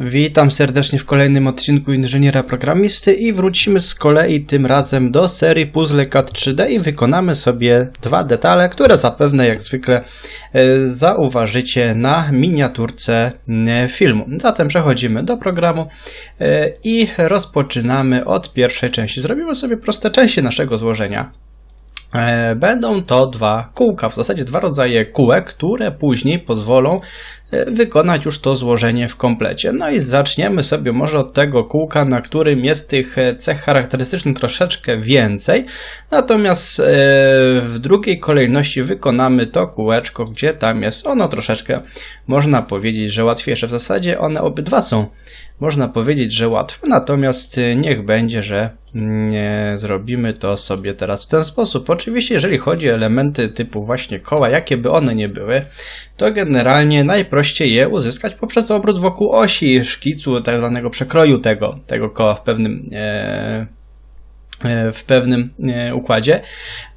Witam serdecznie w kolejnym odcinku Inżyniera Programisty i wrócimy z kolei tym razem do serii Puzzle CAD 3D i wykonamy sobie dwa detale, które zapewne jak zwykle e, zauważycie na miniaturce e, filmu. Zatem przechodzimy do programu e, i rozpoczynamy od pierwszej części. Zrobimy sobie proste części naszego złożenia. E, Będą to dwa kółka, w zasadzie dwa rodzaje kółek, które później pozwolą e, wykonać już to złożenie w komplecie. No i zaczniemy sobie może od tego kółka, na którym jest tych e, cech charakterystycznych troszeczkę więcej. Natomiast w drugiej kolejności wykonamy to kółeczko, gdzie tam jest ono troszeczkę, można powiedzieć, że łatwiejsze. W zasadzie one obydwa są, można powiedzieć, że łatwe. Natomiast niech będzie, że zrobimy to sobie teraz w ten sposób. Oczywiście, jeżeli chodzi o elementy typu właśnie koła, jakie by one nie były, to generalnie najprościej je uzyskać poprzez obrót wokół osi szkicu, tak zwanego przekroju tego, tego koła w pewnym e, e, w pewnym e, układzie.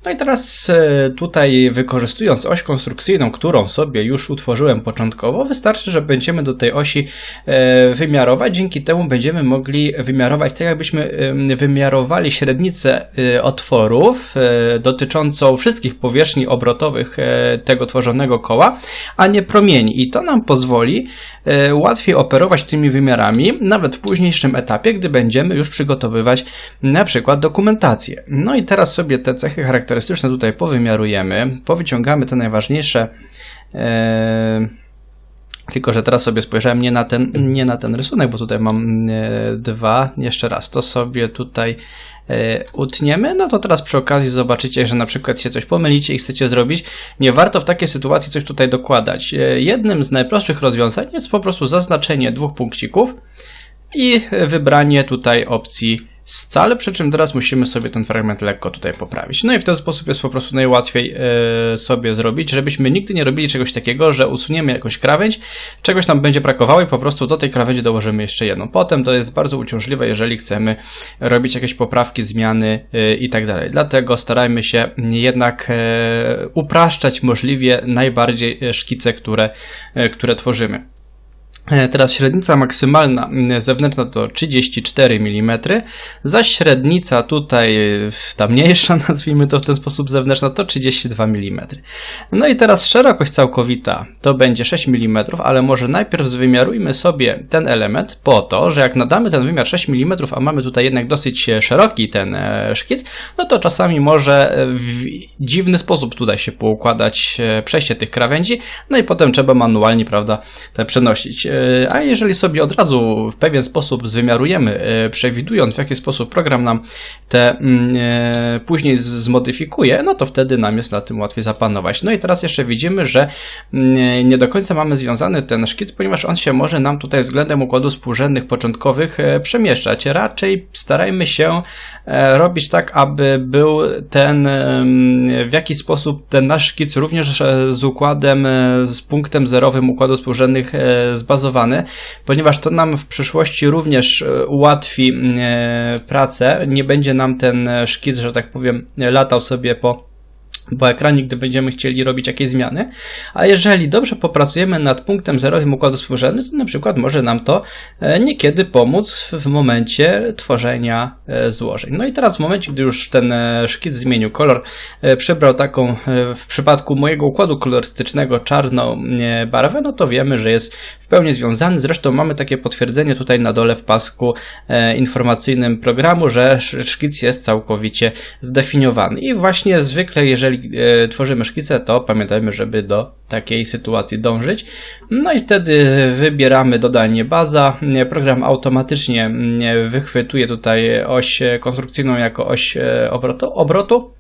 No i teraz e, tutaj wykorzystując oś konstrukcyjną, którą sobie już utworzyłem początkowo, wystarczy, że będziemy do tej osi e, wymiarować. Dzięki temu będziemy mogli wymiarować tak, jakbyśmy wymiarowali średnicę e, otworów dotyczącą wszystkich powierzchni obrotowych tego tworzonego koła, a nie promieni. I to nam pozwoli łatwiej operować tymi wymiarami, nawet w późniejszym etapie, gdy będziemy już przygotowywać na przykład dokumentację. No i teraz sobie te cechy charakterystyczne tutaj powymiarujemy, powyciągamy te najważniejsze. E, tylko, że teraz sobie spojrzałem nie na ten, nie na ten rysunek, bo tutaj mam e, dwa. Jeszcze raz to sobie tutaj e, utniemy. No to teraz przy okazji zobaczycie, że na przykład się coś pomylicie i chcecie zrobić. Nie warto w takiej sytuacji coś tutaj dokładać. Jednym z najprostszych rozwiązań jest po prostu zaznaczenie dwóch punkcików i wybranie tutaj opcji scale, przy czym teraz musimy sobie ten fragment lekko tutaj poprawić. No i w ten sposób jest po prostu najłatwiej e, sobie zrobić, żebyśmy nigdy nie robili czegoś takiego, że usuniemy jakąś krawędź, czegoś nam będzie brakowało i po prostu do tej krawędzi dołożymy jeszcze jedną. Potem to jest bardzo uciążliwe, jeżeli chcemy robić jakieś poprawki, zmiany e, i tak dalej. Dlatego starajmy się jednak e, upraszczać możliwie najbardziej szkice, które, e, które tworzymy. E, Teraz średnica maksymalna m, zewnętrzna to 34 mm, zaś średnica tutaj e, ta mniejsza, nazwijmy to w ten sposób zewnętrzna, to 32 mm. No i teraz szerokość całkowita to będzie 6 mm, ale może najpierw wymiarujmy sobie ten element po to, że jak nadamy ten wymiar 6 mm, a mamy tutaj jednak dosyć e, szeroki ten szkic, no to czasami może w dziwny sposób tutaj się poukładać przejście tych krawędzi, no i potem trzeba manualnie, prawda, te przenosić. E, A jeżeli sobie od razu w pewien sposób zwymiarujemy, e, przewidując w jaki sposób program nam te mm, e, później z- zmodyfikuje, no to wtedy nam jest na tym łatwiej zapanować. No i teraz jeszcze widzimy, że mm, nie do końca mamy związany ten szkic, ponieważ on się może nam tutaj względem układu współrzędnych początkowych przemieszczać. Raczej starajmy się robić tak, aby był ten w jakiś sposób ten nasz szkic również z układem, z punktem zerowym układu współrzędnych e, ponieważ to nam w przyszłości również e, ułatwi e, pracę. Nie będzie nam ten e, szkic, że tak powiem, latał sobie po po ekranie, gdy będziemy chcieli robić jakieś zmiany. A jeżeli dobrze popracujemy nad punktem zerowym układu współrzędnych, to na przykład może nam to e, niekiedy pomóc w momencie tworzenia e, złożeń. No i teraz w momencie, gdy już ten e, szkic zmienił kolor, przybrał taką w przypadku mojego układu kolorystycznego czarną barwę, no to wiemy, że jest w pełni związany. Zresztą mamy takie potwierdzenie tutaj na dole w pasku informacyjnym programu, że sz- szkic jest całkowicie zdefiniowany. I właśnie zwykle, jeżeli tworzymy szkicę, to pamiętajmy, żeby do takiej sytuacji dążyć. No i wtedy wybieramy dodanie baza. Program automatycznie nie, wychwytuje tutaj oś e, konstrukcyjną jako oś e, obrotu. obrotu.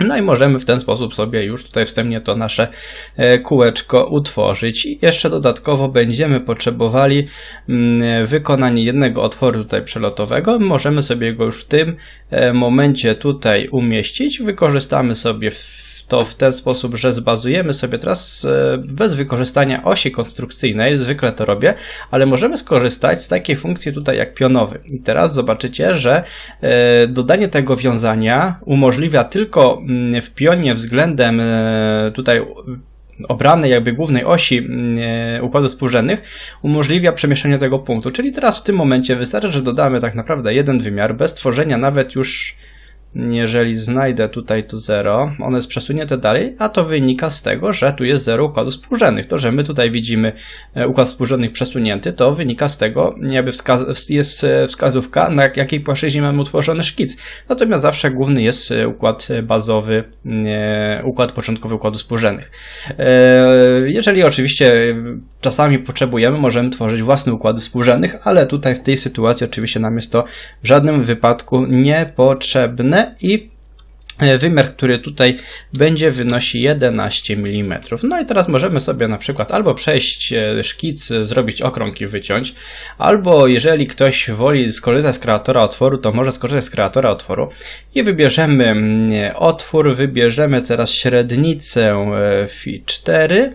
No i możemy w ten sposób sobie już tutaj wstępnie to nasze e, kółeczko utworzyć. I jeszcze dodatkowo będziemy potrzebowali mm, wykonanie jednego otworu tutaj przelotowego. Możemy sobie go już w tym e, momencie tutaj umieścić. Wykorzystamy sobie w to w ten sposób, że zbazujemy sobie teraz e, bez wykorzystania osi konstrukcyjnej, zwykle to robię, ale możemy skorzystać z takiej funkcji tutaj jak pionowy. I teraz zobaczycie, że e, dodanie tego wiązania umożliwia tylko mm, w pionie względem e, tutaj obranej jakby głównej osi mm, układu współrzędnych umożliwia przemieszczenie tego punktu. Czyli teraz w tym momencie wystarczy, że dodamy tak naprawdę jeden wymiar bez tworzenia nawet już jeżeli znajdę tutaj to 0, ono jest przesunięte dalej, a to wynika z tego, że tu jest 0 układów współrzędnych. To, że my tutaj widzimy e, układ współrzędnych przesunięty, to wynika z tego, jakby wskaz jest e, wskazówka, na jakiej płaszczyźnie mamy utworzony szkic. Natomiast zawsze główny jest e, układ bazowy, układ początkowy układu współrzędnych. Jeżeli oczywiście czasami potrzebujemy, możemy tworzyć własne układy współrzędnych, ale tutaj w tej sytuacji oczywiście nam jest to w żadnym wypadku niepotrzebne i e, wymiar, który tutaj będzie wynosi 11 mm. No i teraz możemy sobie na przykład albo przejść e, szkic, zrobić okrąg i wyciąć, albo jeżeli ktoś woli skorzystać z kreatora otworu, to może skorzystać z kreatora otworu i wybierzemy mm, otwór, wybierzemy teraz średnicę e, Fi 4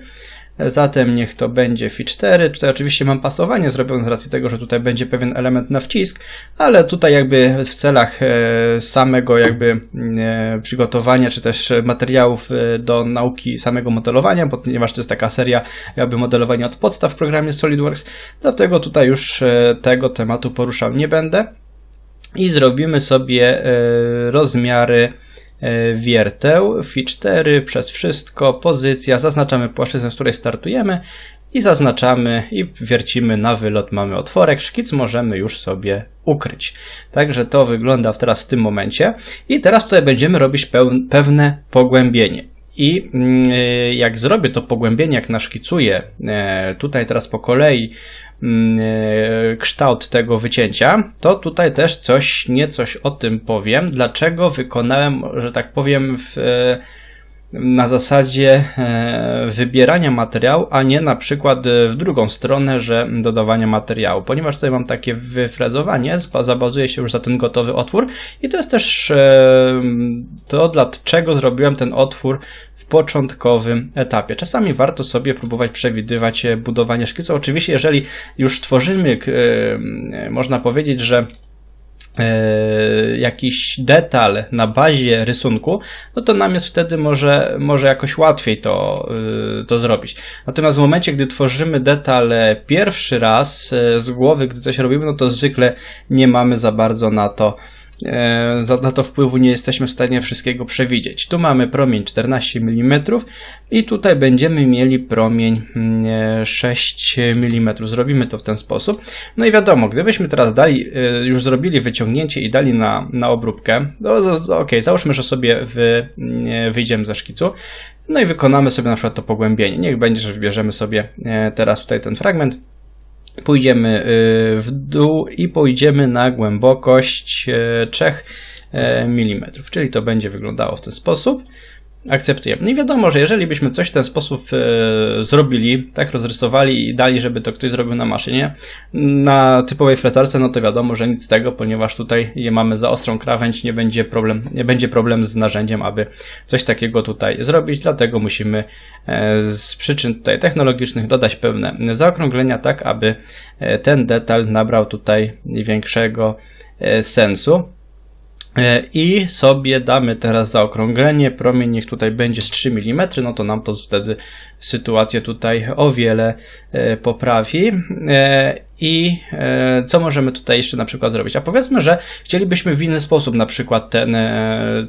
Zatem niech to będzie Fi 4. Tutaj oczywiście mam pasowanie zrobione z racji tego, że tutaj będzie pewien element na wcisk, ale tutaj jakby w celach e, samego jakby e, przygotowania, czy też materiałów e, do nauki samego modelowania, ponieważ to jest taka seria jakby modelowania od podstaw w programie SolidWorks, dlatego tutaj już tego tematu poruszał nie będę. I zrobimy sobie rozmiary wierteł, Fi 4 przez wszystko, pozycja, zaznaczamy płaszczyznę, z której startujemy i zaznaczamy i wiercimy na wylot, mamy otworek, szkic możemy już sobie ukryć. Także to wygląda teraz w tym momencie i teraz tutaj będziemy robić pewne pogłębienie. I mm, e, jak zrobię to pogłębienie, jak naszkicuję e, tutaj teraz po kolei Mm, e, kształt tego wycięcia, to tutaj też coś, nie coś o tym powiem, dlaczego wykonałem, że tak powiem, w, na zasadzie e, wybierania materiału, a nie na przykład w drugą stronę, że dodawania materiału, ponieważ tutaj mam takie wyfrezowanie, zabazuje się już za ten gotowy otwór i to jest też to, dlaczego zrobiłem ten otwór w początkowym etapie. Czasami warto sobie próbować przewidywać e, budowanie szkicu. Oczywiście, jeżeli już tworzymy, e, można powiedzieć, że e, jakiś detal na bazie rysunku, no to nam jest wtedy może, może jakoś łatwiej to, to zrobić. Natomiast w momencie, gdy tworzymy detal pierwszy raz z głowy, gdy coś robimy, no to zwykle nie mamy za bardzo na to E, na to wpływu nie jesteśmy w stanie wszystkiego przewidzieć. Tu mamy promień 14 mm i tutaj będziemy mieli promień 6 mm, mm. Zrobimy to w ten sposób. No i wiadomo, gdybyśmy teraz dali, e, już zrobili wyciągnięcie i dali na, na obróbkę, no, ok, załóżmy, że sobie wy, wyjdziemy ze szkicu, no i wykonamy sobie na przykład to pogłębienie. Niech będzie, że wybierzemy sobie e, teraz tutaj ten fragment Pójdziemy y, w dół i pójdziemy na głębokość 3 y, mm, czyli to będzie wyglądało w ten sposób akceptujemy. No i wiadomo, że jeżeli byśmy coś w ten sposób e, zrobili, tak rozrysowali i dali, żeby to ktoś zrobił na maszynie, na typowej frezarce, no to wiadomo, że nic z tego, ponieważ tutaj je mamy za ostrą krawędź, nie będzie problem, nie będzie problem z narzędziem, aby coś takiego tutaj zrobić, dlatego musimy e, z przyczyn tutaj technologicznych dodać pewne zaokrąglenia, tak aby e, ten detal nabrał tutaj większego sensu. E, I sobie damy teraz zaokrąglenie, promień niech tutaj będzie z 3 mm, no to nam to wtedy sytuację tutaj o wiele e, poprawi. E, I e, co możemy tutaj jeszcze na przykład zrobić? A powiedzmy, że chcielibyśmy w inny sposób na przykład ten,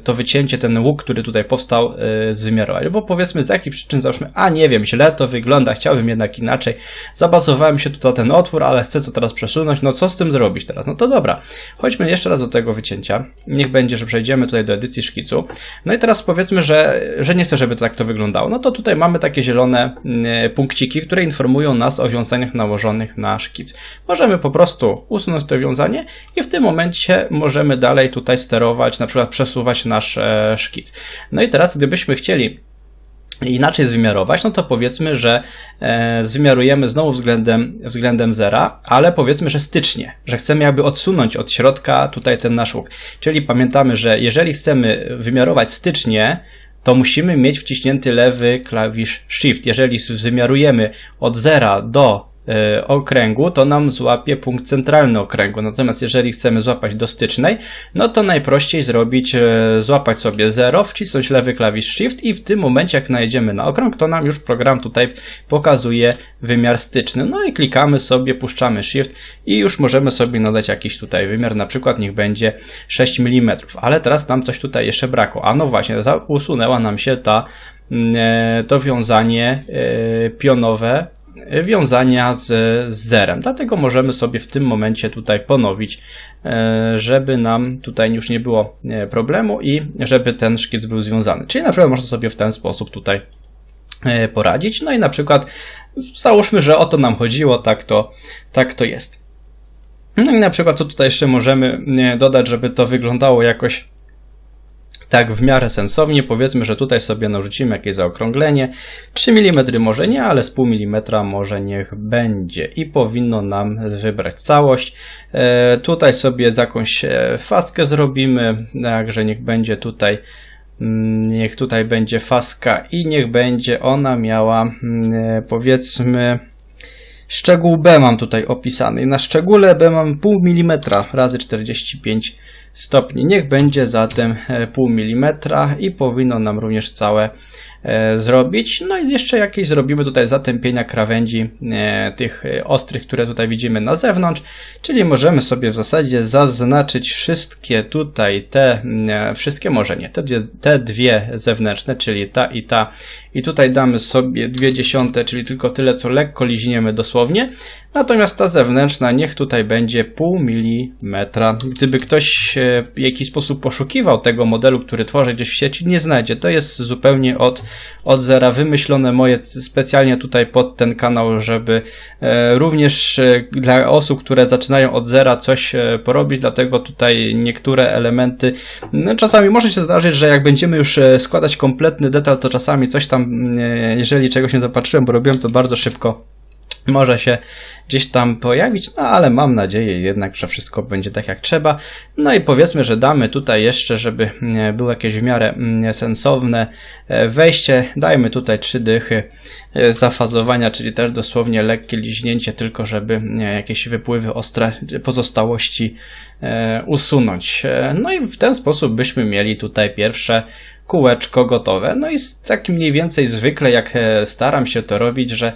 to wycięcie, ten łuk, który tutaj powstał, zwymiarować. Bo powiedzmy z jakich przyczyn załóżmy, a nie wiem, źle to wygląda, chciałbym jednak inaczej. Zabazowałem się tutaj ten otwór, ale chcę to teraz przesunąć. No co z tym zrobić teraz? No to dobra. Chodźmy jeszcze raz do tego wycięcia. Niech będzie, że przejdziemy tutaj do edycji szkicu. No i teraz powiedzmy, że, że nie chcę, żeby tak to wyglądało. No to tutaj mamy takie zielone zielone mm, punkciki, które informują nas o wiązaniach nałożonych na szkic. Możemy po prostu usunąć to wiązanie i w tym momencie możemy dalej tutaj sterować, na przykład przesuwać nasz e, szkic. No i teraz, gdybyśmy chcieli inaczej zwymiarować, no to powiedzmy, że e, zwymiarujemy znowu względem, względem zera, ale powiedzmy, że stycznie, że chcemy jakby odsunąć od środka tutaj ten nasz łuk. Czyli pamiętamy, że jeżeli chcemy wymiarować stycznie, to musimy mieć wciśnięty lewy klawisz Shift. Jeżeli wymiarujemy od zera do okręgu, to nam złapie punkt centralny okręgu. Natomiast jeżeli chcemy złapać do stycznej, no to najprościej zrobić, e, złapać sobie 0, wcisnąć lewy klawisz Shift i w tym momencie jak najedziemy na okrąg, to nam już program tutaj pokazuje wymiar styczny. No i klikamy sobie, puszczamy Shift i już możemy sobie nadać jakiś tutaj wymiar, na przykład niech będzie 6 mm. Ale teraz nam coś tutaj jeszcze brakło. A no właśnie, usunęła nam się ta mm, e, to wiązanie e, pionowe e, wiązania z, z zerem. Dlatego możemy sobie w tym momencie tutaj ponowić, żeby nam tutaj już nie było problemu i żeby ten szkic był związany. Czyli na przykład można sobie w ten sposób tutaj poradzić. No i na przykład załóżmy, że o to nam chodziło, tak to, tak to jest. No i na przykład co tutaj jeszcze możemy dodać, żeby to wyglądało jakoś tak w miarę sensownie. Powiedzmy, że tutaj sobie narzucimy jakieś zaokrąglenie. 3 mm może nie, ale z pół milimetra może niech będzie. I powinno nam wybrać całość. E, tutaj sobie jakąś e, faskę zrobimy, także niech będzie tutaj mm, niech tutaj będzie faska i niech będzie ona miała mm, e, powiedzmy szczegół B mam tutaj opisany. Na szczególe B mam pół milimetra razy 45 stopni. Niech będzie zatem e, pół milimetra i powinno nam również całe zrobić. No i jeszcze jakieś zrobimy tutaj zatępienia krawędzi e, tych e, ostrych, które tutaj widzimy na zewnątrz, czyli możemy sobie w zasadzie zaznaczyć wszystkie tutaj te, wszystkie może nie, te dwie, te dwie zewnętrzne, czyli ta i ta i tutaj damy sobie dwie dziesiąte, czyli tylko tyle, co lekko liźniemy dosłownie. Natomiast ta zewnętrzna niech tutaj będzie pół milimetra. Gdyby ktoś w jakiś sposób poszukiwał tego modelu, który tworzę gdzieś w sieci, nie znajdzie. To jest zupełnie od od zera, wymyślone moje specjalnie tutaj pod ten kanał, żeby e, również e, dla osób, które zaczynają od zera coś e, porobić, dlatego tutaj niektóre elementy, no czasami może się zdarzyć, że jak będziemy już składać kompletny detal, to czasami coś tam, jeżeli czegoś nie zobaczyłem, bo robiłem to bardzo szybko, może się gdzieś tam pojawić, no ale mam nadzieję jednak, że wszystko będzie tak jak trzeba. No i powiedzmy, że damy tutaj jeszcze, żeby było jakieś w miarę mm, sensowne e, wejście, dajmy tutaj trzy dychy e, zafazowania, czyli też dosłownie lekkie liźnięcie, tylko żeby jakieś wypływy ostre pozostałości e, usunąć. No i w ten sposób byśmy mieli tutaj pierwsze kółeczko gotowe. No i tak mniej więcej zwykle, jak staram się to robić, że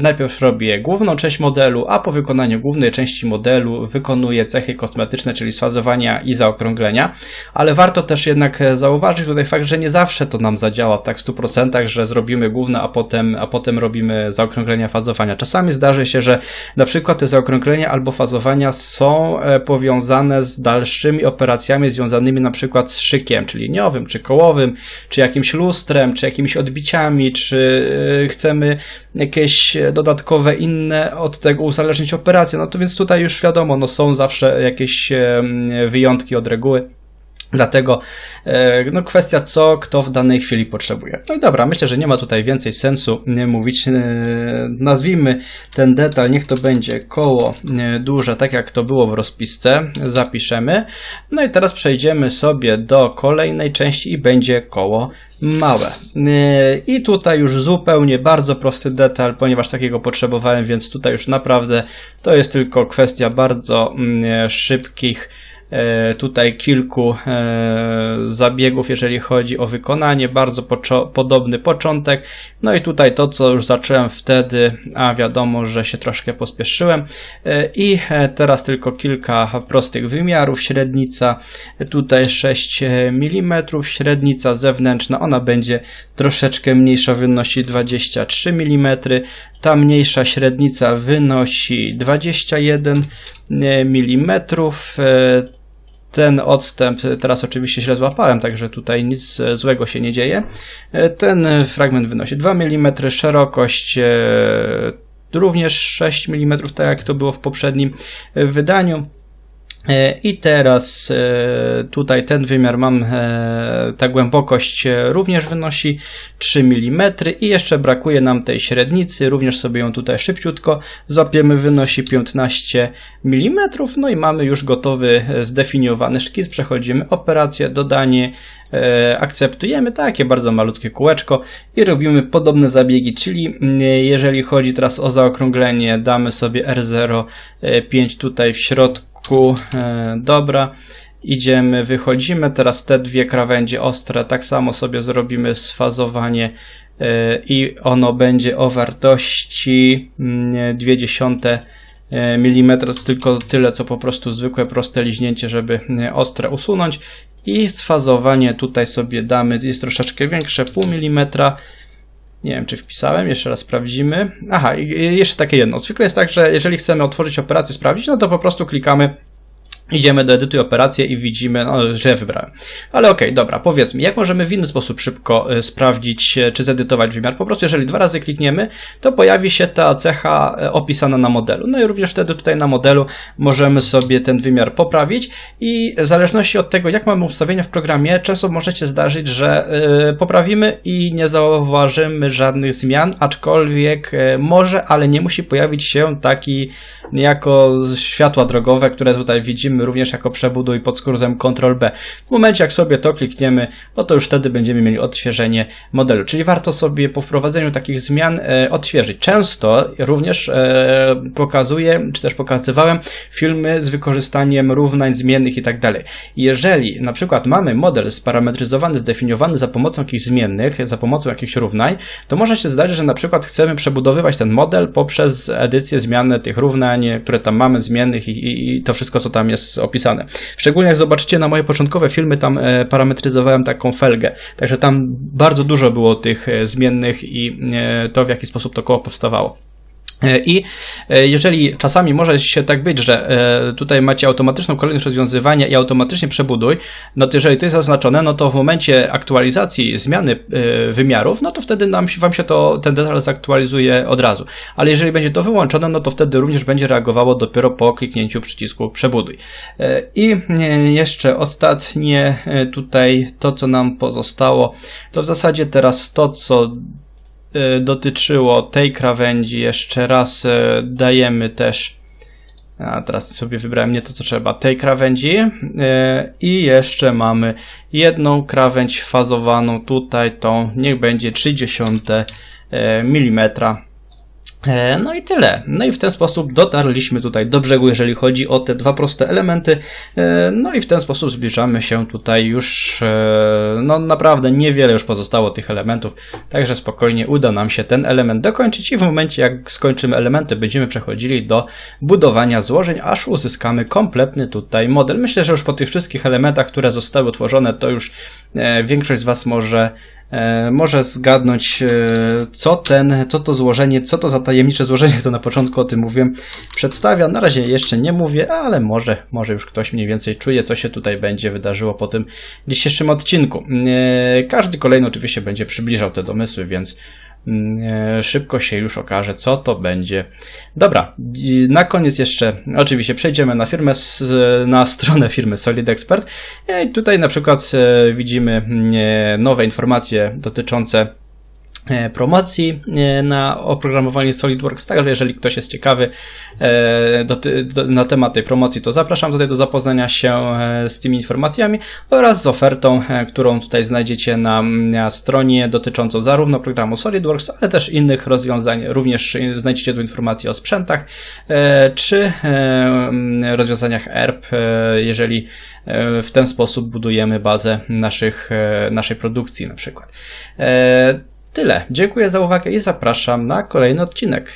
najpierw robię główną część modelu, a po wykonaniu głównej części modelu wykonuję cechy kosmetyczne, czyli sfazowania i zaokrąglenia. Ale warto też jednak e, zauważyć tutaj fakt, że nie zawsze to nam zadziała w tak 100%, że zrobimy główne, a potem, a potem robimy zaokrąglenia, fazowania. Czasami zdarzy się, że na przykład te zaokrąglenia albo fazowania są powiązane z dalszymi operacjami związanymi na przykład z szykiem, czyli liniowym, czy kołowym, czy jakimś lustrem, czy jakimiś odbiciami, czy chcemy jakieś dodatkowe inne od tego uzależnić operacje. No to więc tutaj już wiadomo, no są zawsze jakieś wyjątki od reguły. Dlatego e, no, kwestia co kto w danej chwili potrzebuje. No i dobra, myślę, że nie ma tutaj więcej sensu mówić. E, nazwijmy ten detal, niech to będzie koło e, duże, tak jak to było w rozpisce. Zapiszemy. No i teraz przejdziemy sobie do kolejnej części i będzie koło małe. I tutaj już zupełnie bardzo prosty detal, ponieważ takiego potrzebowałem, więc tutaj już naprawdę to jest tylko kwestia bardzo mm, szybkich tutaj kilku e, zabiegów, jeżeli chodzi o wykonanie, bardzo podobny początek. No i tutaj to, co już zacząłem wtedy, a wiadomo, że się troszkę pospieszyłem. E, I teraz tylko kilka prostych wymiarów. Średnica tutaj 6 mm, średnica zewnętrzna, ona będzie troszeczkę mniejsza, wynosi 23 mm. Ta mniejsza średnica wynosi 21 mm ten odstęp teraz oczywiście źle złapałem, także tutaj nic złego się nie dzieje. Ten fragment wynosi 2 mm, szerokość e, również 6 mm, tak jak to było w poprzednim wydaniu. E, I teraz e, tutaj ten wymiar mam, e, ta głębokość również wynosi 3 mm i jeszcze brakuje nam tej średnicy, również sobie ją tutaj szybciutko złapiemy, wynosi 15 mm, no i mamy już gotowy zdefiniowany szkic, przechodzimy. Operację, dodanie, akceptujemy takie bardzo malutkie kółeczko i robimy podobne zabiegi, czyli mm, jeżeli chodzi teraz o zaokrąglenie, damy sobie R05 tutaj w środku, e, dobra, idziemy, wychodzimy, teraz te dwie krawędzie ostre, tak samo sobie zrobimy sfazowanie e, i ono będzie o wartości mm, 0,2 mm, tylko tyle, co po prostu zwykłe proste liźnięcie, żeby e, ostre usunąć i sfazowanie tutaj sobie damy, jest troszeczkę większe, pół milimetra, nie wiem, czy wpisałem, jeszcze raz sprawdzimy. Aha, jeszcze takie jedno. Zwykle jest tak, że jeżeli chcemy otworzyć operację, sprawdzić, no to po prostu klikamy Idziemy do edytuj operację i widzimy, no, ja wybrałem. Ale okej, dobra, powiedzmy, jak możemy w inny sposób szybko y, sprawdzić, y, czy zedytować wymiar? Po prostu, jeżeli dwa razy klikniemy, to pojawi się ta cecha y, opisana na modelu. No i również wtedy tutaj na modelu możemy sobie ten wymiar poprawić i w zależności od tego, jak mamy ustawienia w programie, często możecie zdarzyć, że poprawimy i nie zauważymy żadnych zmian, aczkolwiek może, ale nie musi pojawić się taki niejako światła drogowe, które tutaj widzimy również jako przebuduj pod skrótem Ctrl-B. W momencie jak sobie to klikniemy, no to już wtedy będziemy mieli odświeżenie modelu. Czyli warto sobie po wprowadzeniu takich zmian e, odświeżyć. Często również e, pokazuję, czy też pokazywałem filmy z wykorzystaniem równań zmiennych i tak dalej. Jeżeli na przykład mamy model sparametryzowany, zdefiniowany za pomocą jakichś zmiennych, za pomocą jakichś równań, to może się zdarzyć, że na przykład chcemy przebudowywać ten model poprzez edycję zmiany tych równań, które tam mamy, zmiennych i, i, i to wszystko, co tam jest opisane. Szczególnie jak zobaczycie na moje początkowe filmy, tam e, parametryzowałem taką felgę, także tam bardzo dużo było tych e, zmiennych i e, to, w jaki sposób to koło powstawało. E, I e, jeżeli czasami może się tak być, że e, tutaj macie automatyczną kolejność rozwiązywania i automatycznie przebuduj, no to jeżeli to jest zaznaczone, no to w momencie aktualizacji zmiany wymiarów, no to wtedy nam się, wam się to, ten detal zaktualizuje od razu. Ale jeżeli będzie to wyłączone, no to wtedy również będzie reagowało dopiero po kliknięciu przycisku przebuduj. I jeszcze ostatnie tutaj to, co nam pozostało, to w zasadzie teraz to, co dotyczyło tej krawędzi, jeszcze raz e, dajemy też. A teraz sobie wybrałem nie to, co trzeba. Tej krawędzi. e, I jeszcze mamy jedną krawędź fazowaną tutaj, tą niech będzie 30 mm. E, No i tyle. No i w ten sposób dotarliśmy tutaj do brzegu, jeżeli chodzi o te dwa proste elementy. E, No i w ten sposób zbliżamy się tutaj już, e, no naprawdę niewiele już pozostało tych elementów, także spokojnie uda nam się ten element dokończyć i w momencie jak skończymy elementy, będziemy przechodzili do budowania złożeń, aż uzyskamy kompletny tutaj model. Myślę, że już po tych wszystkich elementach, które zostały utworzone, to już większość z Was może może zgadnąć, e, co ten, co to złożenie, co to za tajemnicze złożenie, to na początku o tym mówiłem, przedstawia. Na razie jeszcze nie mówię, ale może, może już ktoś mniej więcej czuje, co się tutaj będzie wydarzyło po tym dzisiejszym odcinku. E, Każdy kolejny oczywiście będzie przybliżał te domysły, więc e, szybko się już okaże, co to będzie. Dobra, na koniec jeszcze oczywiście przejdziemy na firmę, na stronę firmy Solid Expert. E, I tutaj na przykład e, widzimy mm, e, nowe informacje dotyczące e, promocji e, na oprogramowanie SolidWorks. Także jeżeli ktoś jest ciekawy e, do, do, na temat tej promocji, to zapraszam tutaj do zapoznania się e, z tymi informacjami oraz z ofertą, e, którą tutaj znajdziecie na, na stronie dotyczącą zarówno programu SolidWorks, ale też innych rozwiązań. Również e, znajdziecie tu informacje o sprzętach e, czy e, m, rozwiązaniach ERP, e, jeżeli e, w ten sposób budujemy bazę naszych, e, naszej produkcji na przykład. Tyle. Dziękuję za uwagę i zapraszam na kolejny odcinek.